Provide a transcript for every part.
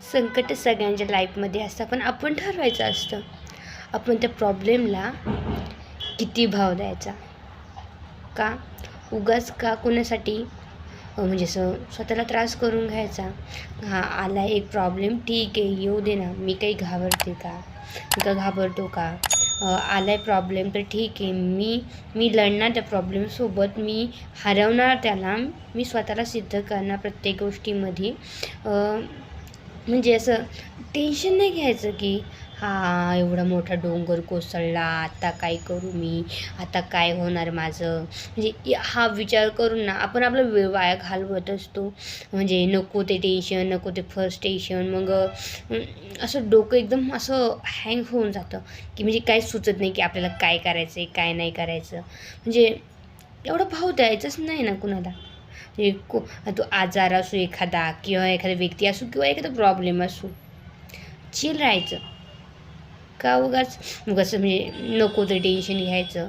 संकट सगळ्यांच्या लाईफमध्ये असतं. पण आपण ठरवायचं असतं. आपण त्या प्रॉब्लेमला किती भाव द्यायचा? का? उगाच का कोणासाठी? म्हणजे असं स्वतःला त्रास करून घ्यायचा. हा आला एक प्रॉब्लेम ठीक आहे येऊ दे ना. मी काही घाबरते का? मी का घाबरतो का? आला आहे प्रॉब्लेम तर ठीक आहे. मी मी लढणार त्या प्रॉब्लेमसोबत मी हरवणार त्याला. मी स्वतःला सिद्ध करणार प्रत्येक गोष्टीमध्ये. म्हणजे असं टेन्शन नाही घ्यायचं की हा एवढा मोठा डोंगर कोसळला आता काय करू मी? आता काय होणार माझं? म्हणजे हा विचार करून ना आपण आपला वेळ वाया घालवत असतो. म्हणजे नको ते टेन्शन नको ते फर्स्ट टेन्शन मग असं डोकं एकदम असं हँग होऊन जातं की म्हणजे काही सुचत नाही की आपल्याला काय करायचं आहे काय नाही करायचं. म्हणजे एवढा भाव द्यायचाच नाही ना कुणाला. म्हणजे को तो आजार असो एखादा किंवा एखादा व्यक्ती असो किंवा एखादा प्रॉब्लेम असो. चिल राहायचं. का उगाच उगाच म्हणजे नको ते टेन्शन घ्यायचं.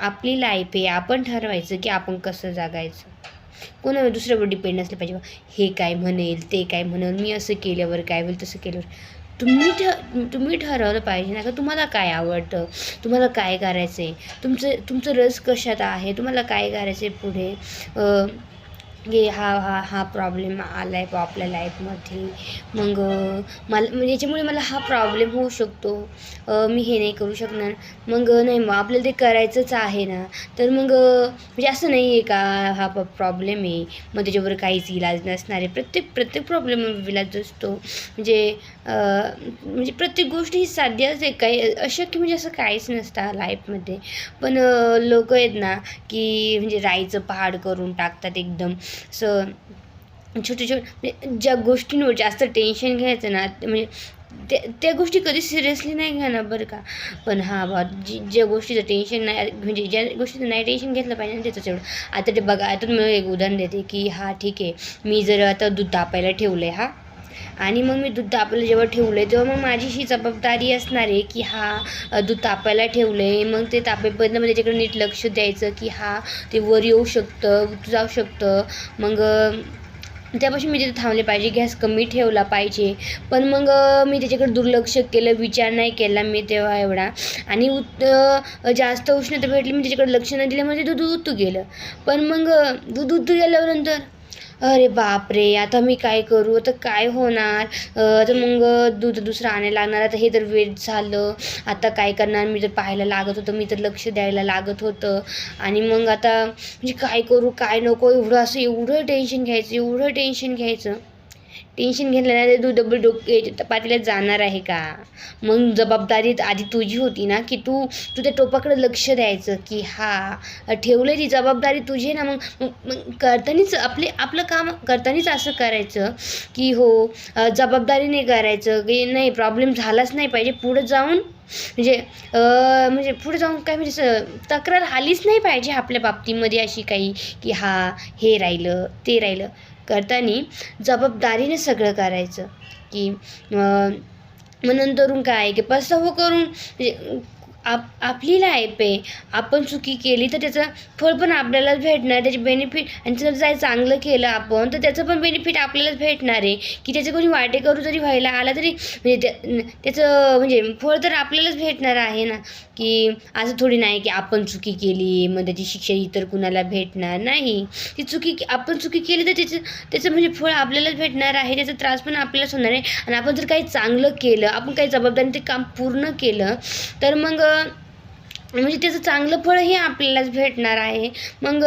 आपली लाईफ आहे आपण ठरवायचं की आपण कसं जागायचं. कोणावर दुसऱ्यावर डिपेंड नसलं पाहिजे बा, हे काय म्हणेल ते काय म्हणेल मी असं केल्यावर काय होईल तसं केल्यावर. तुम्ही ठ तुम्ही ठरवलं पाहिजे ना का तुम्हाला काय आवडतं? तुम्हाला काय करायचं आहे तुमचं तुमचं रस कशात आहे? तुम्हाला काय करायचं आहे पुढे की हा हा हा प्रॉब्लेम आला आहे बा आपल्या लाईफमध्ये मग मला म्हणजे याच्यामुळे मला हा प्रॉब्लेम होऊ शकतो. मी हे नाही करू शकणार. मग नाही मग आपल्याला ते करायचंच आहे ना. तर मग म्हणजे असं नाही आहे का हा प्रॉब्लेम आहे. मग त्याच्यावर काहीच इलाज नसणार आहे. प्रत्येक प्रत्येक प्रॉब्लेम इलाज असतो. म्हणजे म्हणजे प्रत्येक गोष्ट ही साध्य असते काही अशक्य म्हणजे असं काहीच नसतं लाईफमध्ये पण लोक आहेत ना की म्हणजे राईचं पहाड करून टाकतात एकदम. सो छोटे छोटे म्हणजे ज्या गोष्टींवर जास्त टेन्शन घ्यायचं ना म्हणजे त्या त्या गोष्टी कधी सिरियसली नाही घ्या ना बरं का. पण हा बा जी ज्या गोष्टीचं टेन्शन नाही म्हणजे ज्या गोष्टीचं नाही टेन्शन घेतलं पाहिजे ना त्याचं तेवढं आता ते बघा आता मी एक उदाहरण देते की हा ठीक आहे मी जर आता दूध तापायला ठेवलं आहे हा. आणि मग मी दूध तापायला जेव्हा ठेवलं आहे तेव्हा मग माझी ही जबाबदारी असणार आहे की हा दूध तापायला ठेवलं आहे मग ते तापेपर्यंत मग त्याच्याकडे नीट लक्ष द्यायचं की हा ते वर येऊ शकतं जाऊ शकतं. मग त्यापासून मी तिथे थांबले पाहिजे गॅस कमी ठेवला पाहिजे. पण मग मी त्याच्याकडे दुर्लक्ष केलं विचार नाही केला मी तेव्हा एवढा. आणि उत जास्त उष्णता भेटली मी त्याच्याकडे लक्ष नाही दिलं म्हणजे दूध उतू गेलं. पण मग दूध उतू गेल्यानंतर अरे बापरे आता मी काय करू? आता काय होणार? तर आता मग दूध दुसरं आणायला लागणार. आता हे तर वेट झालं. आता काय करणार? मी तर पाहायला लागत होतं. मी तर लक्ष द्यायला लागत होतं. आणि मग आता म्हणजे काय करू? काय नको? एवढं असं एवढं टेन्शन घ्यायचं एवढं टेन्शन घ्यायचं. टेन्शन घेतलं तू डबल डोके पातीला जाणार आहे का? मग जबाबदारी आधी तुझी होती ना की तू तू त्या टोपाकडे लक्ष द्यायचं की हा ठेवलं ती जबाबदारी तुझी आहे ना मग मग मग करतानीच आपले आपलं काम करतानीच असं करायचं की हो जबाबदारी जबाबदारीने करायचं की नाही प्रॉब्लेम झालाच नाही पाहिजे पुढं जाऊन म्हणजे म्हणजे पुढे जाऊन काय म्हणजे तक्रार आलीच नाही पाहिजे आपल्या बाबतीमध्ये अशी काही की हा हे राहिलं ते राहिलं. करताना जबाबदारीने सगळं करायचं. की म्हणून तरुण काय की पस्तावं करून म्हणजे आप आपली लाईफ आहे. आपण चुकी केली तर त्याचं फळ पण आपल्यालाच भेटणार त्याचे बेनिफिट आणि जर जाय चांगलं केलं आपण तर त्याचं पण बेनिफिट आपल्यालाच भेटणार आहे. की त्याचं कोणी वाटे करू जरी व्हायला आला तरी म्हणजे त्या त्याचं म्हणजे फळ तर आपल्यालाच भेटणार आहे ना. की असं थोडी नाही की आपण चुकी केली मग त्याची शिक्षा इतर कुणाला भेटणार नाही. ती चुकी आपण चुकी केली तर त्याचं त्याचं म्हणजे फळ आपल्यालाच भेटणार आहे त्याचा त्रास पण आपल्यालाच होणार आहे. आणि आपण जर काही चांगलं केलं आपण काही जबाबदारीने ते काम पूर्ण केलं तर मग म्हणजे त्याचं चांगलं फळ हे आपल्यालाच भेटणार आहे. मग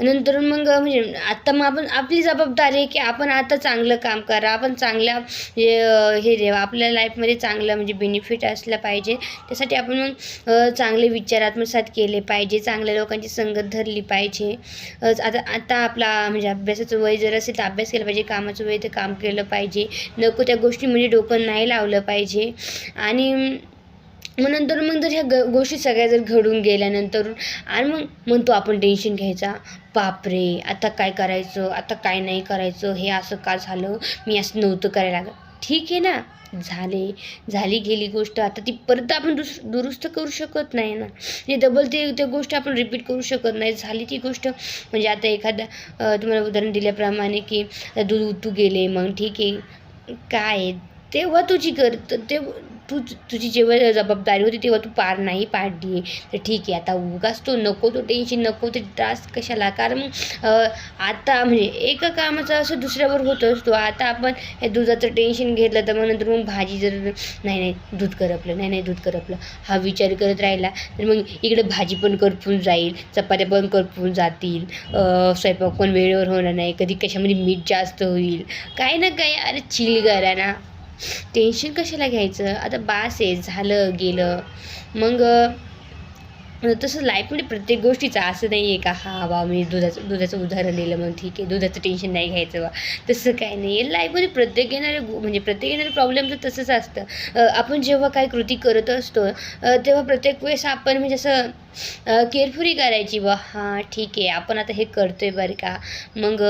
नंतर मग म्हणजे आत्ता मग आपण आपली जबाबदारी आहे की आपण आता चांगलं काम करा आपण चांगल्या हे हे देवा आपल्या लाईफमध्ये चांगलं म्हणजे बेनिफिट असलं पाहिजे. त्यासाठी आपण मग चांगले विचार आत्मसात केले पाहिजे चांगल्या लोकांची संगत धरली पाहिजे. आता आता आपला म्हणजे अभ्यासाचं वय जर असेल तर अभ्यास केला पाहिजे कामाचं वय तर काम केलं पाहिजे. नको त्या गोष्टी म्हणजे डोकं नाही लावलं पाहिजे. आणि मग नंतर मग जर ह्या ग गोष्टी सगळ्या जर घडून गेल्यानंतर आणि मग म्हणतो आपण टेन्शन घ्यायचा बापरे आता काय करायचं आता काय नाही करायचं हे असं का झालं? मी असं नव्हतं करायला लागलं ठीक आहे ना? झाले. झाली गेली गोष्ट. आता ती परत आपण दुस दुरुस्त करू शकत नाही ना? म्हणजे डबल ते त्या गोष्ट आपण रिपीट करू शकत नाही. झाली ती गोष्ट. म्हणजे आता एखादा तुम्हाला उदाहरण दिल्याप्रमाणे की दूध उतू गेले मग ठीक आहे. काय? आहे, तेव्हा तुझी कर ते तू तुझी जेव्हा जबाबदारी होती तेव्हा तू पार नाही पाडली. तर ठीक आहे आता उगाच तो नको तो टेन्शन नको ते त्रास कशाला? कारण मग आता म्हणजे एका कामाचं असं दुसऱ्यावर होत असतो. आता आपण हे दुधाचं टेन्शन घेतलं तर मग नंतर मग भाजी जर नाही नाही दूध करपलं नाही नाही दूध करपलं. हा विचार करत राहिला तर मग इकडे भाजी पण करपून जाईल चपात्या पण करपून जातील स्वयंपाक पण वेळेवर होणार नाही कधी कशामध्ये मीठ जास्त होईल. काय ना काय अरे चिल करा ना. टेन्शन कशाला घ्यायचं? आता बास आहे झालं गेलं. मग तसं लाईफमध्ये प्रत्येक गोष्टीचं असं नाही आहे का हा बा मी दुधाचं दुधाचं उदाहरण दिलं मग ठीक आहे दुधाचं टेन्शन नाही घ्यायचं बा. तसं काय नाही आहे लाईफमध्ये प्रत्येक येणारे म्हणजे प्रत्येक येणारे प्रॉब्लेमचं तसंच असतं. आपण जेव्हा काही कृती करत असतो तेव्हा प्रत्येक वेळेस आपण म्हणजे असं केअरफुली करायची बा. हां ठीक आहे आपण आता हे करतो आहे बरं का. मग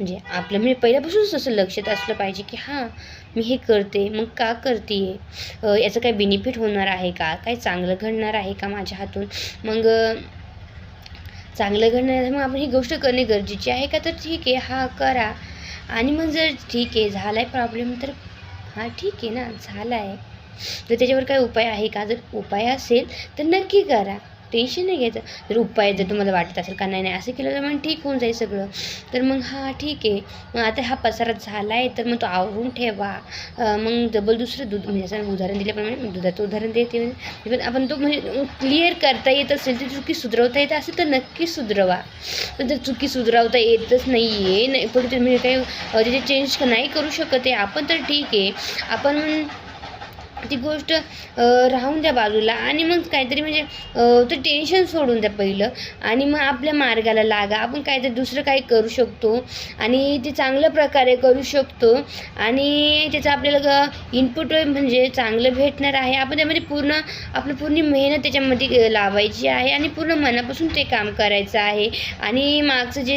म्हणजे आपलं म्हणजे पहिल्यापासूनच असं लक्षात असलं पाहिजे की हां मी हे करते मग का करते आहे याचं काय बेनिफिट होणार आहे का? काय चांगलं घडणार आहे का माझ्या हातून? मग चांगलं घडणार आहे मग आपण ही गोष्ट करणे गरजेची आहे का? तर ठीक आहे हा करा. आणि मग जर ठीक आहे झाला आहे प्रॉब्लेम तर हां ठीक आहे ना झाला आहे तर त्याच्यावर काय उपाय आहे का? जर उपाय असेल तर नक्की करा. टेन्शन नाही घ्यायचं. जर उपाय जर तुम्हाला वाटत असेल का नाही नाही असं केलं तर मग ठीक होऊन जाईल सगळं. तर मग हां ठीक आहे. मग आता हा पसारा झाला आहे तर मग तो आवरून ठेवा. मग डबल दुसरं दूध म्हणजे असं उदाहरण दिल्याप्रमाणे दुधाचं उदाहरण देते. म्हणजे पण आपण तो म्हणजे क्लिअर करता येत असेल ती चुकी सुधरवता येत असेल तर नक्की सुधरवा. पण जर चुकी सुधरवता येतच नाही आहे नाही पण ते म्हणजे काही त्याचे चेंज नाही करू शकत आहे आपण तर ठीक आहे. आपण ती गोष्ट राहून द्या बाजूला. आणि मग काहीतरी म्हणजे ते टेन्शन सोडून द्या पहिलं. आणि मग आपल्या मार्गाला लागा. आपण काहीतरी दुसरं काही करू शकतो. आणि ते चांगल्या प्रकारे करू शकतो. आणि त्याचा आपल्याला इनपुट म्हणजे चांगलं भेटणार आहे. आपण त्यामध्ये पूर्ण आपलं पूर्ण मेहनत त्याच्यामध्ये लावायची आहे. आणि पूर्ण मनापासून ते काम करायचं आहे. आणि मागचं जे